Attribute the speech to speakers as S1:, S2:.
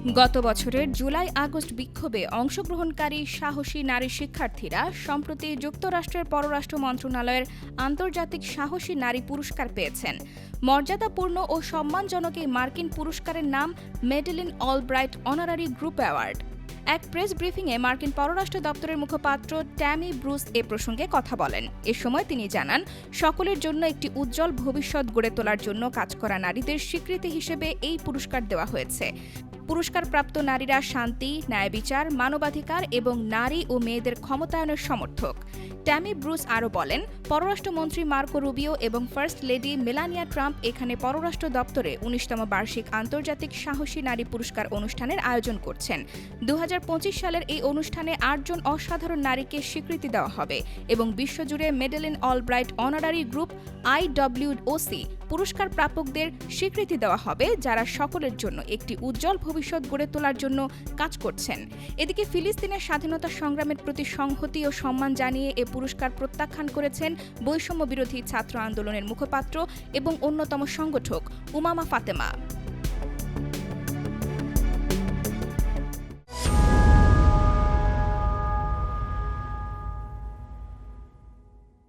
S1: গত বছরের July August বিক্ষোভে অংশগ্রহণকারী সাহসী নারী শিক্ষার্থীরা সম্প্রতি যুক্তরাষ্ট্রের পররাষ্ট্র মন্ত্রণালয়ের আন্তর্জাতিক সাহসী নারী পুরস্কার পেয়েছেন। মর্যাদাপূর্ণ ও সম্মানজনক এই মার্কিন পুরস্কারের নাম Madeleine Albright honorary group award. এক প্রেস ব্রিফিংয়ে মার্কিন পররাষ্ট্র দপ্তরের মুখপাত্র ট্যামি ব্রুস এ প্রসঙ্গে কথা বলেন। এ সময় তিনি জানান, সকলের জন্য একটি উজ্জ্বল ভবিষ্যৎ গড়ে তোলার জন্য কাজ করা নারীদের স্বীকৃতি হিসেবে এই পুরস্কার দেওয়া হয়েছে। পুরস্কারপ্রাপ্ত নারীরা শান্তি ন্যায় বিচার মানবাধিকার এবং নারী ও মেয়েদের ক্ষমতায়নের সমর্থক। ট্যামি ব্রুস আরও বলেন, পররাষ্ট্রমন্ত্রী মার্কো রুবিও এবং ফার্স্ট লেডি মেলানিয়া ট্রাম্প এখানে পররাষ্ট্র দপ্তরে উনিশতম বার্ষিক আন্তর্জাতিক সাহসী নারী পুরস্কার অনুষ্ঠানের আয়োজন করছেন। দু হাজার পঁচিশ সালের এই অনুষ্ঠানে আটজন অসাধারণ নারীকে স্বীকৃতি দেওয়া হবে এবং বিশ্বজুড়ে Madeleine Albright honorary group IWOC পুরস্কার প্রাপকদের স্বীকৃতি দেওয়া হবে, যারা সকলের জন্য একটি উজ্জ্বল ভবিষ্যৎ গড়ে তোলার জন্য কাজ করছেন। এদিকে ফিলিস্তিনের স্বাধীনতা সংগ্রামের প্রতি সংহতি ও সম্মান জানিয়ে এ পুরস্কার প্রত্যাখ্যান করেছেন বৈষম্য বিরোধী ছাত্র আন্দোলনের মুখপাত্র এবং অন্যতম সংগঠক উমামা ফাতেমা।